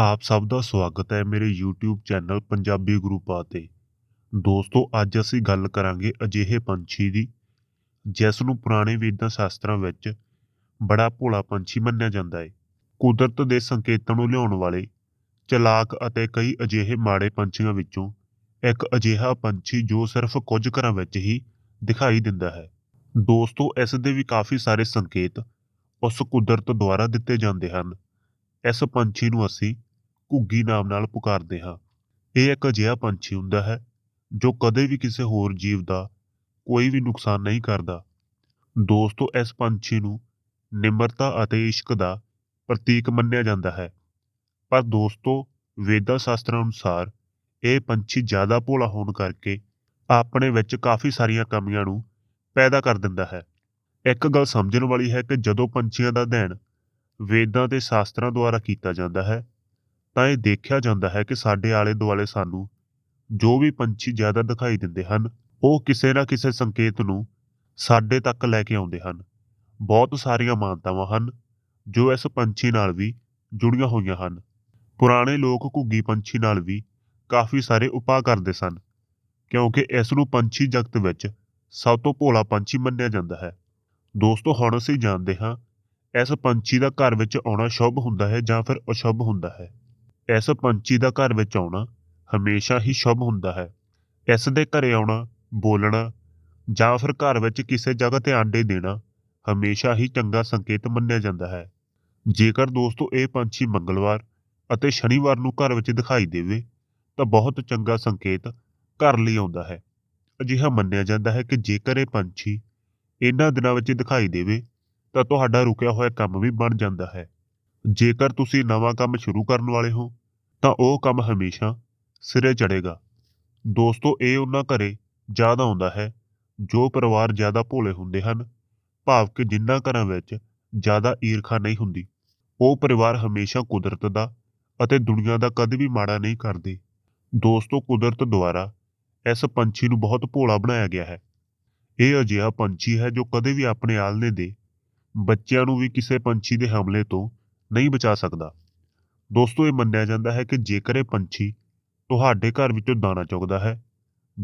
ਆਪ ਸਭ ਦਾ ਸਵਾਗਤ ਹੈ ਮੇਰੇ YouTube ਚੈਨਲ ਪੰਜਾਬੀ ਗੁਰੂਪਾ ਤੇ। ਦੋਸਤੋ, ਅੱਜ ਅਸੀਂ ਗੱਲ ਕਰਾਂਗੇ ਅਜਿਹੇ ਪੰਛੀ ਦੀ, ਜਿਸ ਨੂੰ ਪੁਰਾਣੇ ਵੇਦਾਂ ਸ਼ਾਸਤਰਾਂ ਵਿੱਚ ਬੜਾ ਭੋਲਾ ਪੰਛੀ ਮੰਨਿਆ ਜਾਂਦਾ ਹੈ। ਕੁਦਰਤ ਦੇ ਸੰਕੇਤਾਂ ਨੂੰ ਲਿਆਉਣ ਵਾਲੇ ਚਲਾਕ ਅਤੇ ਕਈ ਅਜਿਹੇ ਮਾੜੇ ਪੰਛੀਆਂ ਵਿੱਚੋਂ ਇੱਕ ਅਜਿਹਾ ਪੰਛੀ ਜੋ ਸਿਰਫ ਕੁਝ ਘਰਾਂ ਵਿੱਚ ਹੀ ਦਿਖਾਈ ਦਿੰਦਾ ਹੈ। ਦੋਸਤੋ, ਇਸ ਦੇ ਵੀ ਕਾਫੀ ਸਾਰੇ ਸੰਕੇਤ ਉਸ ਕੁਦਰਤ ਦੁਆਰਾ ਦਿੱਤੇ ਜਾਂਦੇ ਹਨ। ਇਸ ਪੰਛੀ ਨੂੰ ਅਸੀਂ ਘੁੱਗੀ ਨਾਮ ਨਾਲ ਪੁਕਾਰਦੇ ਹਾਂ। ਇਹ ਇੱਕ ਅਜਿਹਾ ਪੰਛੀ ਹੁੰਦਾ ਹੈ, ਜੋ ਕਦੇ ਵੀ ਕਿਸੇ ਹੋਰ ਜੀਵ ਦਾ ਕੋਈ ਵੀ ਨੁਕਸਾਨ ਨਹੀਂ ਕਰਦਾ। ਦੋਸਤੋ, ਇਸ ਪੰਛੀ ਨੂੰ ਨਿਮਰਤਾ ਅਤੇ ਇਸ਼ਕ ਦਾ ਪ੍ਰਤੀਕ ਮੰਨਿਆ ਜਾਂਦਾ ਹੈ। ਪਰ ਦੋਸਤੋ ਵੇਦਾਂ ਸ਼ਾਸਤਰਾਂ ਅਨੁਸਾਰ ਇਹ ਪੰਛੀ ਜ਼ਿਆਦਾ ਭੋਲਾ ਹੋਣ ਕਰਕੇ ਆਪਣੇ ਵਿੱਚ ਕਾਫੀ ਸਾਰੀਆਂ ਕਮੀਆਂ ਨੂੰ ਪੈਦਾ ਕਰ ਦਿੰਦਾ ਹੈ। ਇੱਕ ਗੱਲ ਸਮਝਣ ਵਾਲੀ ਹੈ ਕਿ ਜਦੋਂ ਪੰਛੀਆਂ ਦਾ ਅਧਿਐਨ ਵੇਦਾਂ ਤੇ ਸ਼ਾਸਤਰਾਂ ਦੁਆਰਾ ਕੀਤਾ ਜਾਂਦਾ ਹੈ ਤਾਂ ਇਹ ਦੇਖਿਆ ਜਾਂਦਾ ਹੈ ਕਿ ਸਾਡੇ ਆਲੇ ਦੁਆਲੇ ਸਾਨੂੰ ਜੋ ਵੀ ਪੰਛੀ ਜ਼ਿਆਦਾ ਦਿਖਾਈ ਦਿੰਦੇ ਹਨ, ਉਹ ਕਿਸੇ ਨਾ ਕਿਸੇ ਸੰਕੇਤ ਨੂੰ ਸਾਡੇ ਤੱਕ ਲੈ ਕੇ ਆਉਂਦੇ ਹਨ। ਬਹੁਤ ਸਾਰੀਆਂ ਮਾਨਤਾਵਾਂ ਹਨ ਜੋ ਇਸ ਪੰਛੀ ਨਾਲ ਵੀ ਜੁੜੀਆਂ ਹੋਈਆਂ ਹਨ। ਪੁਰਾਣੇ ਲੋਕ ਘੁੱਗੀ ਪੰਛੀ ਨਾਲ ਵੀ ਕਾਫੀ ਸਾਰੇ ਉਪਾਅ ਕਰਦੇ ਸਨ, ਕਿਉਂਕਿ ਇਸ ਨੂੰ ਪੰਛੀ ਜਗਤ ਵਿੱਚ ਸਭ ਤੋਂ ਭੋਲਾ ਪੰਛੀ ਮੰਨਿਆ ਜਾਂਦਾ ਹੈ। ਦੋਸਤੋ, ਹੁਣ ਅਸੀਂ ਜਾਣਦੇ ਹਾਂ, ਇਸ ਪੰਛੀ ਦਾ ਘਰ ਵਿੱਚ ਆਉਣਾ ਸ਼ੁਭ ਹੁੰਦਾ ਹੈ ਜਾਂ ਫਿਰ ਅਸ਼ੁਭ ਹੁੰਦਾ ਹੈ। ਇਸ ਪੰਛੀ ਦਾ ਘਰ ਵਿੱਚ ਆਉਣਾ ਹਮੇਸ਼ਾ ਹੀ ਸ਼ੁਭ ਹੁੰਦਾ ਹੈ। ਇਸ ਦੇ ਘਰੇ ਆਉਣਾ, ਬੋਲਣਾ ਜਾਂ ਫਿਰ ਘਰ ਵਿੱਚ ਕਿਸੇ ਜਗ੍ਹਾ ਤੇ ਆਂਡੇ ਦੇਣਾ ਹਮੇਸ਼ਾ ਹੀ ਚੰਗਾ ਸੰਕੇਤ ਮੰਨਿਆ ਜਾਂਦਾ ਹੈ। ਜੇਕਰ ਦੋਸਤੋ ਇਹ ਪੰਛੀ ਮੰਗਲਵਾਰ ਅਤੇ ਸ਼ਨੀਵਾਰ ਨੂੰ ਘਰ ਵਿੱਚ ਦਿਖਾਈ ਦੇਵੇ, ਤਾਂ ਬਹੁਤ ਚੰਗਾ ਸੰਕੇਤ ਘਰ ਲਈ ਆਉਂਦਾ ਹੈ। ਅਜਿਹਾ ਮੰਨਿਆ ਜਾਂਦਾ ਹੈ ਕਿ ਜੇਕਰ ਇਹ ਪੰਛੀ ਇਹਨਾਂ ਦਿਨਾਂ ਵਿੱਚ ਦਿਖਾਈ ਦੇਵੇ, ਤਾਂ ਤੁਹਾਡਾ ਰੁਕਿਆ ਹੋਇਆ ਕੰਮ ਵੀ ਬਣ ਜਾਂਦਾ ਹੈ। ਜੇਕਰ ਤੁਸੀਂ ਨਵਾਂ ਕੰਮ ਸ਼ੁਰੂ ਕਰਨ ਵਾਲੇ ਹੋ ਤਾਂ ਉਹ ਕੰਮ ਹਮੇਸ਼ਾ ਸਿਰੇ ਚੜੇਗਾ ਦੋਸਤੋ, ਇਹ ਉਹਨਾਂ ਘਰੇ ਜ਼ਿਆਦਾ ਆਉਂਦਾ ਹੈ, ਜੋ ਪਰਿਵਾਰ ਜ਼ਿਆਦਾ ਭੋਲੇ ਹੁੰਦੇ ਹਨ, ਭਾਵ ਕਿ ਜਿਨ੍ਹਾਂ ਘਰਾਂ ਵਿੱਚ ਜ਼ਿਆਦਾ ਈਰਖਾ ਨਹੀਂ ਹੁੰਦੀ। ਉਹ ਪਰਿਵਾਰ ਹਮੇਸ਼ਾ ਕੁਦਰਤ ਦਾ ਅਤੇ ਦੁਨੀਆ ਦਾ ਕਦੇ ਵੀ ਮਾੜਾ ਨਹੀਂ ਕਰਦੇ। ਦੋਸਤੋ, ਕੁਦਰਤ ਦੁਆਰਾ ਇਸ ਪੰਛੀ ਨੂੰ ਬਹੁਤ ਭੋਲਾ ਬਣਾਇਆ ਗਿਆ ਹੈ। ਇਹ ਅਜਿਹਾ ਪੰਛੀ ਹੈ ਜੋ ਕਦੇ ਵੀ ਆਪਣੇ ਆਲਣੇ ਦੇ ਬੱਚਿਆਂ ਨੂੰ ਵੀ ਕਿਸੇ ਪੰਛੀ ਦੇ ਹਮਲੇ ਤੋਂ ਨਹੀਂ ਬਚਾ ਸਕਦਾ। ਦੋਸਤੋ, ਇਹ ਮੰਨਿਆ ਜਾਂਦਾ ਹੈ ਕਿ ਜੇਕਰ ਇਹ ਪੰਛੀ ਤੁਹਾਡੇ ਘਰ ਵਿੱਚੋਂ ਦਾਣਾ ਚੁਗਦਾ ਹੈ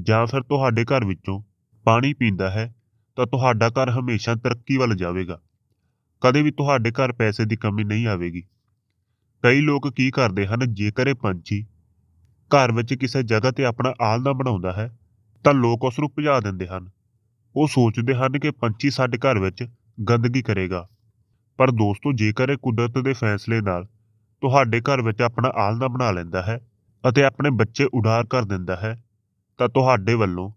ਜਾਂ ਫਿਰ ਤੁਹਾਡੇ ਘਰ ਵਿੱਚੋਂ ਪਾਣੀ ਪੀਂਦਾ ਹੈ, ਤਾਂ ਤੁਹਾਡਾ ਘਰ ਹਮੇਸ਼ਾ ਤਰੱਕੀ ਵੱਲ ਜਾਵੇਗਾ। ਕਦੇ ਵੀ ਤੁਹਾਡੇ ਘਰ ਪੈਸੇ ਦੀ ਕਮੀ ਨਹੀਂ ਆਵੇਗੀ। ਕਈ ਲੋਕ ਕੀ ਕਰਦੇ ਹਨ, ਜੇਕਰ ਇਹ ਪੰਛੀ ਘਰ ਵਿੱਚ ਕਿਸੇ ਜਗ੍ਹਾ ਤੇ ਆਪਣਾ ਆਲਣਾ ਬਣਾਉਂਦਾ ਹੈ, ਤਾਂ ਲੋਕ ਉਸ ਨੂੰ ਭਜਾ ਦਿੰਦੇ ਹਨ। ਉਹ ਸੋਚਦੇ ਹਨ ਕਿ ਪੰਛੀ ਸਾਡੇ ਘਰ ਵਿੱਚ ਗੰਦਗੀ ਕਰੇਗਾ। ਪਰ ਦੋਸਤੋ, ਜੇਕਰ ਇਹ ਕੁਦਰਤ ਦੇ ਫੈਸਲੇ ਨਾਲ ਤੁਹਾਡੇ ਘਰ ਵਿੱਚ ਆਪਣਾ ਆਲਣਾ ਬਣਾ ਲੈਂਦਾ ਹੈ ਅਤੇ ਆਪਣੇ ਬੱਚੇ ਉਡਾਰ ਕਰ ਦਿੰਦਾ ਹੈ, ਤਾਂ ਤੁਹਾਡੇ ਵੱਲੋਂ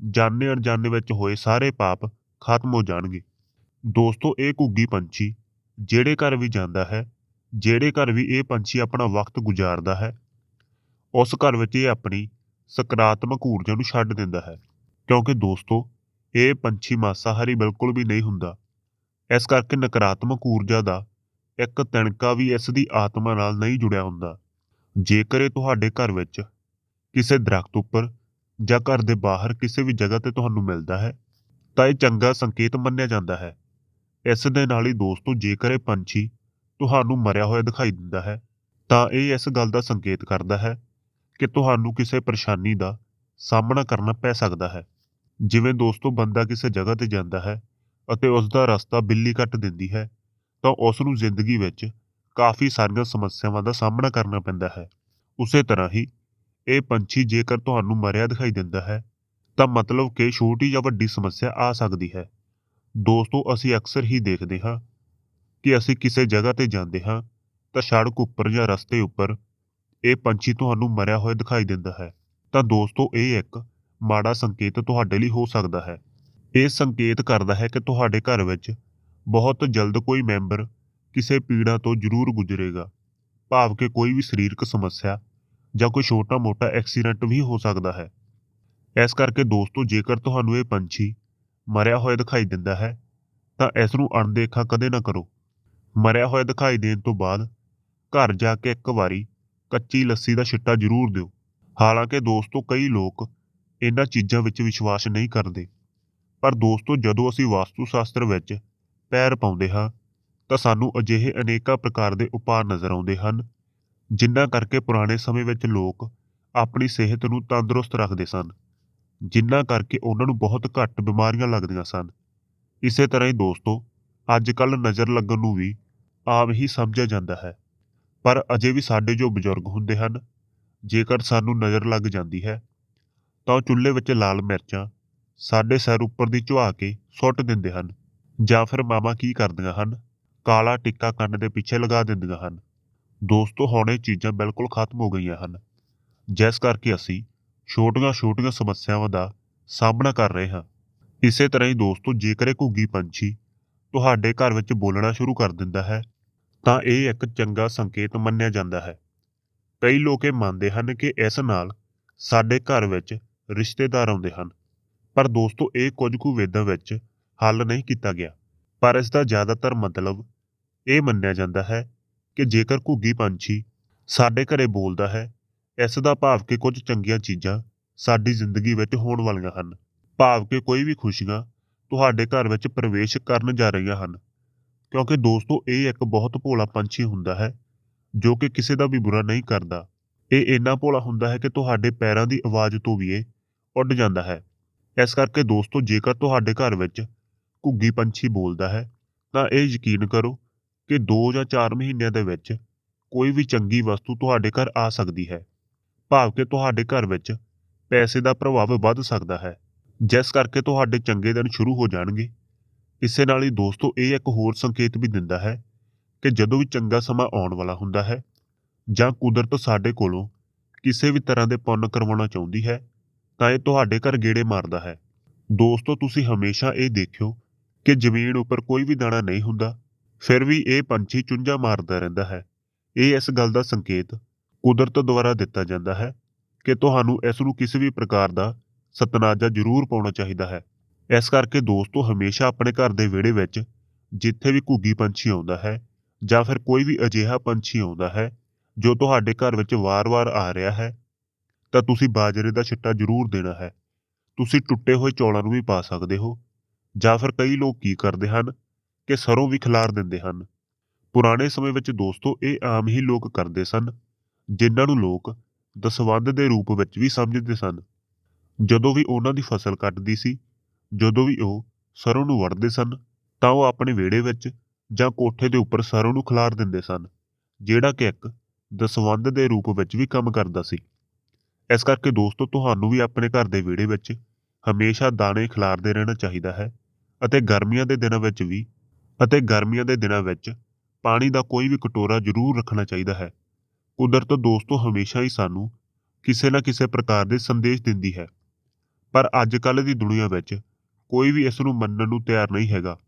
ਜਾਣੇ ਅਣਜਾਣੇ ਵਿੱਚ ਹੋਏ ਸਾਰੇ ਪਾਪ ਖਤਮ ਹੋ ਜਾਣਗੇ। ਦੋਸਤੋ, ਇਹ ਘੁੱਗੀ ਪੰਛੀ ਜਿਹੜੇ ਘਰ ਵੀ ਜਾਂਦਾ ਹੈ, ਜਿਹੜੇ ਘਰ ਵੀ ਇਹ ਪੰਛੀ ਆਪਣਾ ਵਕਤ ਗੁਜ਼ਾਰਦਾ ਹੈ, ਉਸ ਘਰ ਵਿੱਚ ਇਹ ਆਪਣੀ ਸਕਾਰਾਤਮਕ ਊਰਜਾ ਨੂੰ ਛੱਡ ਦਿੰਦਾ ਹੈ। ਕਿਉਂਕਿ ਦੋਸਤੋ, ਇਹ ਪੰਛੀ ਮਾਸਾਹਾਰੀ ਬਿਲਕੁਲ ਵੀ ਨਹੀਂ ਹੁੰਦਾ। ਇਸ ਕਰਕੇ ਨਕਾਰਾਤਮਕ ਊਰਜਾ ਦਾ ਇੱਕ ਤਿਣਕਾ ਵੀ ਇਸ ਦੀ ਆਤਮਾ ਨਾਲ ਨਹੀਂ ਜੁੜਿਆ ਹੁੰਦਾ। ਜੇਕਰ ਇਹ ਤੁਹਾਡੇ ਘਰ ਵਿੱਚ ਕਿਸੇ ਦਰਖਤ ਉੱਪਰ ਜਾਂ ਘਰ ਦੇ ਬਾਹਰ ਕਿਸੇ ਵੀ ਜਗ੍ਹਾ ਤੇ ਤੁਹਾਨੂੰ ਮਿਲਦਾ ਹੈ, ਤਾਂ ਇਹ ਚੰਗਾ ਸੰਕੇਤ ਮੰਨਿਆ ਜਾਂਦਾ ਹੈ। ਇਸ ਦੇ ਨਾਲ ਹੀ ਦੋਸਤੋ, ਜੇਕਰ ਇਹ ਪੰਛੀ ਤੁਹਾਨੂੰ ਮਰਿਆ ਹੋਇਆ ਦਿਖਾਈ ਦਿੰਦਾ ਹੈ, ਤਾਂ ਇਹ ਇਸ ਗੱਲ ਦਾ ਸੰਕੇਤ ਕਰਦਾ ਹੈ ਕਿ ਤੁਹਾਨੂੰ ਕਿਸੇ ਪਰੇਸ਼ਾਨੀ ਦਾ ਸਾਹਮਣਾ ਕਰਨਾ ਪੈ ਸਕਦਾ ਹੈ। ਜਿਵੇਂ ਦੋਸਤੋ, ਬੰਦਾ ਕਿਸੇ ਜਗ੍ਹਾ ਤੇ ਜਾਂਦਾ ਹੈ ਅਤੇ ਉਸ ਦਾ ਰਸਤਾ ਬਿੱਲੀ ਕੱਟ ਦਿੰਦੀ ਹੈ ਤਾਂ ਉਸ ਨੂੰ ਜ਼ਿੰਦਗੀ ਵਿੱਚ ਕਾਫੀ ਸਾਰੀਆਂ ਸਮੱਸਿਆਵਾਂ ਦਾ ਸਾਹਮਣਾ ਕਰਨਾ ਪੈਂਦਾ ਹੈ। ਉਸੇ ਤਰ੍ਹਾਂ ਹੀ ਇਹ ਪੰਛੀ ਜੇਕਰ ਤੁਹਾਨੂੰ ਮਰਿਆ ਦਿਖਾਈ ਦਿੰਦਾ ਹੈ, ਤਾਂ ਮਤਲਬ ਕਿ ਛੋਟੀ ਜਾਂ ਵੱਡੀ ਸਮੱਸਿਆ ਆ ਸਕਦੀ ਹੈ। ਦੋਸਤੋ, ਅਸੀਂ ਅਕਸਰ ਹੀ ਦੇਖਦੇ ਹਾਂ ਕਿ ਅਸੀਂ ਕਿਸੇ ਜਗ੍ਹਾ ਤੇ ਜਾਂਦੇ ਹਾਂ ਤਾਂ ਸੜਕ ਉੱਪਰ ਜਾਂ ਰਸਤੇ ਉੱਪਰ ਇਹ ਪੰਛੀ ਤੁਹਾਨੂੰ ਮਰਿਆ ਹੋਇਆ ਦਿਖਾਈ ਦਿੰਦਾ ਹੈ। ਤਾਂ ਦੋਸਤੋ, ਇਹ ਇੱਕ ਮਾੜਾ ਸੰਕੇਤ ਤੁਹਾਡੇ ਲਈ ਹੋ ਸਕਦਾ ਹੈ। ਇਹ ਸੰਕੇਤ ਕਰਦਾ ਹੈ ਕਿ ਤੁਹਾਡੇ ਘਰ ਵਿੱਚ ਬਹੁਤ ਜਲਦ ਕੋਈ ਮੈਂਬਰ ਕਿਸੇ ਪੀੜਾ ਤੋਂ ਜ਼ਰੂਰ ਗੁਜ਼ਰੇਗਾ, ਭਾਵ ਕਿ ਕੋਈ ਵੀ ਸਰੀਰਕ ਸਮੱਸਿਆ ਜਾਂ ਕੋਈ ਛੋਟਾ-ਮੋਟਾ ਐਕਸੀਡੈਂਟ ਵੀ ਹੋ ਸਕਦਾ ਹੈ। ਇਸ ਕਰਕੇ ਦੋਸਤੋ, ਜੇਕਰ ਤੁਹਾਨੂੰ ਇਹ ਪੰਛੀ ਮਰਿਆ ਹੋਇਆ ਦਿਖਾਈ ਦਿੰਦਾ ਹੈ, ਤਾਂ ਇਸ ਨੂੰ ਅਣਦੇਖਾ ਕਦੇ ਨਾ ਕਰੋ। ਮਰਿਆ ਹੋਇਆ ਦਿਖਾਈ ਦੇਣ ਤੋਂ ਬਾਅਦ ਘਰ ਜਾ ਕੇ ਇੱਕ ਵਾਰੀ ਕੱਚੀ ਲੱਸੀ ਦਾ ਛਿੱਟਾ ਜ਼ਰੂਰ ਦਿਓ। ਹਾਲਾਂਕਿ ਦੋਸਤੋ, ਕਈ ਲੋਕ ਇਹਨਾਂ ਚੀਜ਼ਾਂ ਵਿੱਚ ਵਿਸ਼ਵਾਸ ਨਹੀਂ ਕਰਦੇ। ਪਰ ਦੋਸਤੋ, ਜਦੋਂ ਅਸੀਂ ਵਾਸਤੂ ਸ਼ਾਸਤਰ ਵਿੱਚ ਪੈਰ ਪਾਉਂਦੇ ਹਾਂ, ਤਾਂ ਸਾਨੂੰ ਅਜਿਹੇ ਅਨੇਕਾਂ ਪ੍ਰਕਾਰ ਦੇ ਉਪਾਅ ਨਜ਼ਰ ਆਉਂਦੇ ਹਨ ਜਿਨ੍ਹਾਂ ਕਰਕੇ ਪੁਰਾਣੇ ਸਮੇਂ ਵਿੱਚ ਲੋਕ ਆਪਣੀ ਸਿਹਤ ਨੂੰ ਤੰਦਰੁਸਤ ਰੱਖਦੇ ਸਨ ਜਿਨ੍ਹਾਂ ਕਰਕੇ ਉਹਨਾਂ ਨੂੰ ਬਹੁਤ ਘੱਟ ਬਿਮਾਰੀਆਂ ਲੱਗਦੀਆਂ ਸਨ। ਇਸੇ ਤਰ੍ਹਾਂ ਹੀ ਦੋਸਤੋ ਅੱਜ ਕੱਲ੍ਹ ਨਜ਼ਰ ਲੱਗਣ ਨੂੰ ਵੀ ਆਮ ਹੀ ਸਮਝਿਆ ਜਾਂਦਾ ਹੈ, ਪਰ ਅਜੇ ਵੀ ਸਾਡੇ ਜੋ ਬਜ਼ੁਰਗ ਹੁੰਦੇ ਹਨ, ਜੇਕਰ ਸਾਨੂੰ ਨਜ਼ਰ ਲੱਗ ਜਾਂਦੀ ਹੈ, ਤਾਂ ਉਹ ਚੁੱਲ੍ਹੇ ਵਿੱਚ ਲਾਲ ਮਿਰਚਾਂ ਸਾਡੇ ਸਿਰ ਉੱਪਰ ਦੀ ਝੁਆ ਕੇ ਸੁੱਟ ਦਿੰਦੇ ਹਨ। ਜਾਂ ਫਿਰ ਮਾਮਾ ਕੀ ਕਰਦੀਆਂ ਹਨ? ਕਾਲਾ ਟਿੱਕਾ ਕੰਨ ਦੇ ਪਿੱਛੇ ਲਗਾ ਦਿੰਦੀਆਂ ਹਨ। ਦੋਸਤੋ, ਹੁਣ ਇਹ ਚੀਜ਼ਾਂ ਬਿਲਕੁਲ ਖਤਮ ਹੋ ਗਈਆਂ ਹਨ। ਜਿਸ ਕਰਕੇ ਅਸੀਂ ਛੋਟੀਆਂ-ਛੋਟੀਆਂ ਸਮੱਸਿਆਵਾਂ ਦਾ ਸਾਹਮਣਾ ਕਰ ਰਹੇ ਹਾਂ। ਇਸੇ ਤਰ੍ਹਾਂ ਹੀ ਦੋਸਤੋ, ਜੇਕਰ ਇਹ ਘੁੱਗੀ ਪੰਛੀ ਤੁਹਾਡੇ ਘਰ ਵਿੱਚ ਬੋਲਣਾ ਸ਼ੁਰੂ ਕਰ ਦਿੰਦਾ ਹੈ, ਤਾਂ ਇਹ ਇੱਕ ਚੰਗਾ ਸੰਕੇਤ ਮੰਨਿਆ ਜਾਂਦਾ ਹੈ। ਕਈ ਲੋਕ ਇਹ ਮੰਨਦੇ ਹਨ ਕਿ ਇਸ ਨਾਲ ਸਾਡੇ ਘਰ ਵਿੱਚ ਰਿਸ਼ਤੇਦਾਰ ਆਉਂਦੇ ਹਨ। ਪਰ ਦੋਸਤੋ, ਇਹ ਕੁਝ ਕੁ ਵੇਦਾਂ ਵਿੱਚ ਹੱਲ ਨਹੀਂ ਕੀਤਾ ਗਿਆ। ਪਰ ਇਸ ਦਾ ਜ਼ਿਆਦਾਤਰ ਮਤਲਬ ਇਹ ਮੰਨਿਆ ਜਾਂਦਾ ਹੈ ਕਿ ਜੇਕਰ ਘੁੱਗੀ ਪੰਛੀ ਸਾਡੇ ਘਰੇ ਬੋਲਦਾ ਹੈ, ਇਸ ਦਾ ਭਾਵ ਕਿ ਕੁਝ ਚੰਗੀਆਂ ਚੀਜ਼ਾਂ ਸਾਡੀ ਜ਼ਿੰਦਗੀ ਵਿੱਚ ਹੋਣ ਵਾਲੀਆਂ ਹਨ। ਭਾਵ ਕਿ ਕੋਈ ਵੀ ਖੁਸ਼ੀਆਂ ਤੁਹਾਡੇ ਘਰ ਵਿੱਚ ਪ੍ਰਵੇਸ਼ ਕਰਨ ਜਾ ਰਹੀਆਂ ਹਨ। ਕਿਉਂਕਿ ਦੋਸਤੋ, ਇਹ ਇੱਕ ਬਹੁਤ ਭੋਲਾ ਪੰਛੀ ਹੁੰਦਾ ਹੈ, ਜੋ ਕਿ ਕਿਸੇ ਦਾ ਵੀ ਬੁਰਾ ਨਹੀਂ ਕਰਦਾ। ਇਹ ਇੰਨਾ ਭੋਲਾ ਹੁੰਦਾ ਹੈ ਕਿ ਤੁਹਾਡੇ ਪੈਰਾਂ ਦੀ ਆਵਾਜ਼ ਤੋਂ ਵੀ ਇਹ ਉੱਡ ਜਾਂਦਾ ਹੈ। ਇਸ ਕਰਕੇ ਦੋਸਤੋ, ਜੇਕਰ ਤੁਹਾਡੇ ਘਰ ਵਿੱਚ ਘੁੱਗੀ ਪੰਛੀ ਬੋਲਦਾ ਹੈ, ਤਾਂ ਇਹ ਯਕੀਨ ਕਰੋ ਕਿ 2 ਜਾਂ 4 ਮਹੀਨਿਆਂ ਦੇ ਵਿੱਚ ਕੋਈ ਵੀ ਚੰਗੀ ਵਸਤੂ ਤੁਹਾਡੇ ਘਰ ਆ ਸਕਦੀ ਹੈ, ਭਾਵ ਕਿ ਤੁਹਾਡੇ ਘਰ ਵਿੱਚ ਪੈਸੇ ਦਾ ਪ੍ਰਭਾਵ ਵੱਧ ਸਕਦਾ ਹੈ। ਜਿਸ ਕਰਕੇ ਤੁਹਾਡੇ ਚੰਗੇ ਦਿਨ ਸ਼ੁਰੂ ਹੋ ਜਾਣਗੇ। ਇਸੇ ਨਾਲ ਹੀ ਦੋਸਤੋ, ਇਹ ਇੱਕ ਹੋਰ ਸੰਕੇਤ ਵੀ ਦਿੰਦਾ ਹੈ ਕਿ ਜਦੋਂ ਵੀ ਚੰਗਾ ਸਮਾਂ ਆਉਣ ਵਾਲਾ ਹੁੰਦਾ ਹੈ ਜਾਂ ਕੁਦਰਤ ਸਾਡੇ ਕੋਲੋਂ ਕਿਸੇ ਵੀ ਤਰ੍ਹਾਂ ਦੇ ਪੁੰਨ ਕਰਵਾਉਣਾ ਚਾਹੁੰਦੀ ਹੈ, ਤਾਂ ਇਹ ਤੁਹਾਡੇ ਘਰ ਗੇੜੇ ਮਾਰਦਾ ਹੈ। ਦੋਸਤੋ, ਤੁਸੀਂ ਹਮੇਸ਼ਾ ਇਹ ਦੇਖਿਓ ਕਿ ਜ਼ਮੀਨ ਉੱਪਰ ਕੋਈ ਵੀ ਦਾਣਾ ਨਹੀਂ ਹੁੰਦਾ, ਫਿਰ ਵੀ ਇਹ ਪੰਛੀ ਚੁੰਝਾ ਮਾਰਦਾ ਰਹਿੰਦਾ ਹੈ। ਇਹ ਇਸ ਗੱਲ ਦਾ ਸੰਕੇਤ ਕੁਦਰਤ ਦੁਆਰਾ ਦਿੱਤਾ ਜਾਂਦਾ ਹੈ ਕਿ ਤੁਹਾਨੂੰ ਇਸ ਨੂੰ ਕਿਸੇ ਵੀ ਪ੍ਰਕਾਰ ਦਾ ਸਤਨਾਜਾ ਜ਼ਰੂਰ ਪਾਉਣਾ ਚਾਹੀਦਾ ਹੈ। ਇਸ ਕਰਕੇ ਦੋਸਤੋ, ਹਮੇਸ਼ਾ ਆਪਣੇ ਘਰ ਦੇ ਵਿਹੜੇ ਵਿੱਚ ਜਿੱਥੇ ਵੀ ਘੁੱਗੀ ਪੰਛੀ ਆਉਂਦਾ ਹੈ ਜਾਂ ਫਿਰ ਕੋਈ ਵੀ ਅਜਿਹਾ ਪੰਛੀ ਆਉਂਦਾ ਹੈ ਜੋ ਤੁਹਾਡੇ ਘਰ ਵਿੱਚ ਵਾਰ-ਵਾਰ ਆ ਰਿਹਾ ਹੈ, ਤਾਂ ਤੁਸੀਂ ਬਾਜਰੇ ਦਾ ਛਿੱਟਾ ਜ਼ਰੂਰ ਦੇਣਾ ਹੈ। ਤੁਸੀਂ ਟੁੱਟੇ ਹੋਏ ਚੌਲਾਂ ਨੂੰ ਵੀ ਪਾ ਸਕਦੇ ਹੋ। ਜਾਂ ਫਿਰ ਕਈ ਲੋਕ ਕੀ ਕਰਦੇ ਹਨ ਕਿ ਸਰੋਂ ਵੀ ਖਿਲਾਰ ਦਿੰਦੇ ਹਨ। ਪੁਰਾਣੇ ਸਮੇਂ ਵਿੱਚ ਦੋਸਤੋ, ਇਹ ਆਮ ਹੀ ਲੋਕ ਕਰਦੇ ਸਨ, ਜਿਨ੍ਹਾਂ ਨੂੰ ਲੋਕ ਦਸਵੰਧ ਦੇ ਰੂਪ ਵਿੱਚ ਵੀ ਸਮਝਦੇ ਸਨ। ਜਦੋਂ ਵੀ ਉਹਨਾਂ ਦੀ ਫਸਲ ਕੱਟਦੀ ਸੀ, ਜਦੋਂ ਵੀ ਉਹ ਸਰੋਂ ਨੂੰ ਵੜਦੇ ਸਨ, ਤਾਂ ਉਹ ਆਪਣੇ ਵਿਹੜੇ ਵਿੱਚ ਜਾਂ ਕੋਠੇ ਦੇ ਉੱਪਰ ਸਰੋਂ ਨੂੰ ਖਿਲਾਰ ਦਿੰਦੇ ਸਨ, ਜਿਹੜਾ ਕਿ ਇੱਕ ਦਸਵੰਧ ਦੇ ਰੂਪ ਵਿੱਚ ਵੀ ਕੰਮ ਕਰਦਾ ਸੀ। ਇਸ ਕਰਕੇ ਦੋਸਤੋ, ਤੁਹਾਨੂੰ ਵੀ ਆਪਣੇ ਘਰ ਦੇ ਵਿਹੜੇ ਵਿੱਚ ਹਮੇਸ਼ਾ ਦਾਣੇ ਖਿਲਾਰਦੇ ਰਹਿਣਾ ਚਾਹੀਦਾ ਹੈ। ਅਤੇ ਗਰਮੀਆਂ ਦੇ ਦਿਨਾਂ ਵਿੱਚ ਵੀ ਅਤੇ ਗਰਮੀਆਂ ਦੇ ਦਿਨਾਂ ਵਿੱਚ ਪਾਣੀ ਦਾ ਕੋਈ ਵੀ ਕਟੋਰਾ ਜ਼ਰੂਰ ਰੱਖਣਾ ਚਾਹੀਦਾ ਹੈ। ਕੁਦਰਤ ਦੋਸਤੋ ਹਮੇਸ਼ਾ ਹੀ ਸਾਨੂੰ ਕਿਸੇ ਨਾ ਕਿਸੇ ਪ੍ਰਕਾਰ ਦੇ ਸੰਦੇਸ਼ ਦਿੰਦੀ ਹੈ। ਪਰ ਅੱਜ ਕੱਲ੍ਹ ਦੀ ਦੁਨੀਆ ਵਿੱਚ ਕੋਈ ਵੀ ਇਸ ਨੂੰ ਮੰਨਣ ਨੂੰ ਤਿਆਰ ਨਹੀਂ ਹੈਗਾ।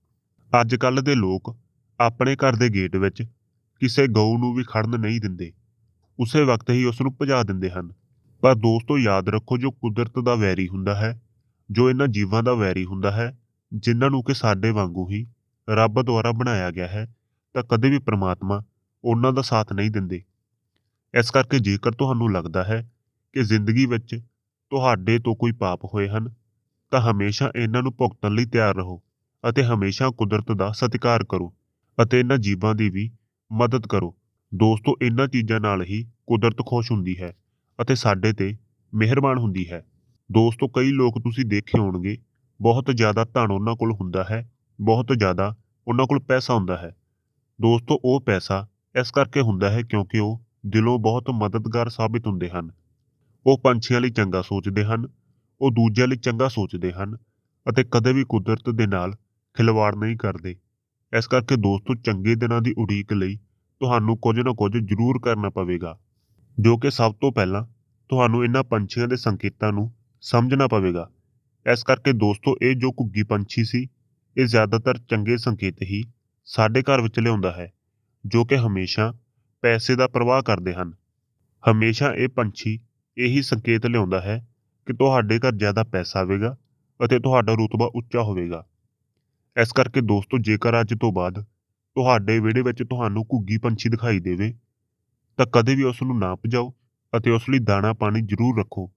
ਅੱਜ ਕੱਲ੍ਹ ਦੇ ਲੋਕ ਆਪਣੇ ਘਰ ਦੇ ਗੇਟ ਵਿੱਚ ਕਿਸੇ ਗਊ ਨੂੰ ਵੀ ਖੜਨ ਨਹੀਂ ਦਿੰਦੇ। ਉਸੇ ਵਕਤ ਹੀ ਉਸ ਨੂੰ ਭਜਾ ਦਿੰਦੇ ਹਨ। ਪਰ ਦੋਸਤੋ ਯਾਦ ਰੱਖੋ ਜੋ ਕੁਦਰਤ ਦਾ ਵੈਰੀ ਹੁੰਦਾ ਹੈ, ਜੋ ਇਹਨਾਂ ਜੀਵਾਂ ਦਾ ਵੈਰੀ ਹੁੰਦਾ ਹੈ ਜਿਨ੍ਹਾਂ ਨੂੰ ਕਿ ਸਾਡੇ ਵਾਂਗੂ ਹੀ ਰੱਬ ਦੁਆਰਾ ਬਣਾਇਆ ਗਿਆ ਹੈ, ਤਾਂ ਕਦੇ ਵੀ ਪ੍ਰਮਾਤਮਾ ਉਹਨਾਂ ਦਾ ਸਾਥ ਨਹੀਂ ਦਿੰਦੇ। ਇਸ ਕਰਕੇ ਜੇਕਰ ਤੁਹਾਨੂੰ ਲੱਗਦਾ ਹੈ ਕਿ ਜ਼ਿੰਦਗੀ ਵਿੱਚ ਤੁਹਾਡੇ ਤੋਂ ਕੋਈ ਪਾਪ ਹੋਏ ਹਨ, ਤਾਂ ਹਮੇਸ਼ਾ ਇਹਨਾਂ ਨੂੰ ਭੁਗਤਣ ਲਈ ਤਿਆਰ ਰਹੋ ਅਤੇ ਹਮੇਸ਼ਾ ਕੁਦਰਤ ਦਾ ਸਤਿਕਾਰ ਕਰੋ ਅਤੇ ਇਹਨਾਂ ਜੀਵਾਂ ਦੀ ਵੀ ਮਦਦ ਕਰੋ। ਦੋਸਤੋ, ਇਹਨਾਂ ਚੀਜ਼ਾਂ ਨਾਲ ਹੀ ਕੁਦਰਤ ਖੁਸ਼ ਹੁੰਦੀ ਹੈ ਅਤੇ ਸਾਡੇ ਤੇ ਮਿਹਰਬਾਨ ਹੁੰਦੀ ਹੈ। ਦੋਸਤੋ, ਕਈ ਲੋਕ ਤੁਸੀਂ ਦੇਖੇ ਹੋਣਗੇ ਬਹੁਤ ਜ਼ਿਆਦਾ ਧਨ ਉਹਨਾਂ ਕੋਲ ਹੁੰਦਾ ਹੈ, ਬਹੁਤ ਜ਼ਿਆਦਾ ਉਹਨਾਂ ਕੋਲ ਪੈਸਾ ਹੁੰਦਾ ਹੈ। ਦੋਸਤੋ, ਉਹ ਪੈਸਾ ਇਸ ਕਰਕੇ ਹੁੰਦਾ ਹੈ ਕਿਉਂਕਿ ਉਹ ਦਿਲੋਂ ਬਹੁਤ ਮਦਦਗਾਰ ਸਾਬਿਤ ਹੁੰਦੇ ਹਨ। ਉਹ ਪੰਛੀਆਂ ਲਈ ਚੰਗਾ ਸੋਚਦੇ ਹਨ, ਉਹ ਦੂਜਿਆਂ ਲਈ ਚੰਗਾ ਸੋਚਦੇ ਹਨ ਅਤੇ ਕਦੇ ਵੀ ਕੁਦਰਤ ਦੇ ਨਾਲ ਖਿਲਵਾੜ ਨਹੀਂ ਕਰਦੇ। ਇਸ ਕਰਕੇ ਦੋਸਤੋ, ਚੰਗੇ ਦਿਨਾਂ ਦੀ ਉਡੀਕ ਲਈ ਤੁਹਾਨੂੰ ਕੁਝ ਨਾ ਕੁਝ ਜ਼ਰੂਰ ਕਰਨਾ ਪਵੇਗਾ, ਜੋ ਕਿ ਸਭ ਤੋਂ ਪਹਿਲਾਂ ਤੁਹਾਨੂੰ ਇਹਨਾਂ ਪੰਛੀਆਂ ਦੇ ਸੰਕੇਤਾਂ ਨੂੰ ਸਮਝਣਾ ਪਵੇਗਾ। ਇਸ ਕਰਕੇ ਦੋਸਤੋ, ਇਹ ਜੋ ਘੁੱਗੀ ਪੰਛੀ ਸੀ, ਇਹ ਜ਼ਿਆਦਾਤਰ ਚੰਗੇ ਸੰਕੇਤ ਹੀ ਸਾਡੇ ਘਰ ਵਿੱਚ ਲਿਆਉਂਦਾ ਹੈ, ਜੋ ਕਿ ਹਮੇਸ਼ਾ ਪੈਸੇ ਦਾ ਪ੍ਰਵਾਹ ਕਰਦੇ ਹਨ। ਹਮੇਸ਼ਾ ਇਹ ਪੰਛੀ ਇਹੀ ਸੰਕੇਤ ਲਿਆਉਂਦਾ ਹੈ ਕਿ ਤੁਹਾਡੇ ਘਰ ਜ਼ਿਆਦਾ ਪੈਸਾ ਆਵੇਗਾ ਅਤੇ ਤੁਹਾਡਾ ਰੁਤਬਾ ਉੱਚਾ ਹੋਵੇਗਾ। ਇਸ ਕਰਕੇ ਦੋਸਤੋ, ਜੇਕਰ ਅੱਜ ਤੋਂ ਬਾਅਦ ਤੁਹਾਡੇ ਵਿਹੜੇ ਵਿੱਚ ਤੁਹਾਨੂੰ ਘੁੱਗੀ ਪੰਛੀ ਦਿਖਾਈ ਦੇਵੇ, ਤਾਂ ਕਦੇ ਵੀ ਉਸ ਨੂੰ ਨਾ ਭਜਾਓ ਅਤੇ ਉਸ ਲਈ ਦਾਣਾ ਪਾਣੀ ਜ਼ਰੂਰ ਰੱਖੋ।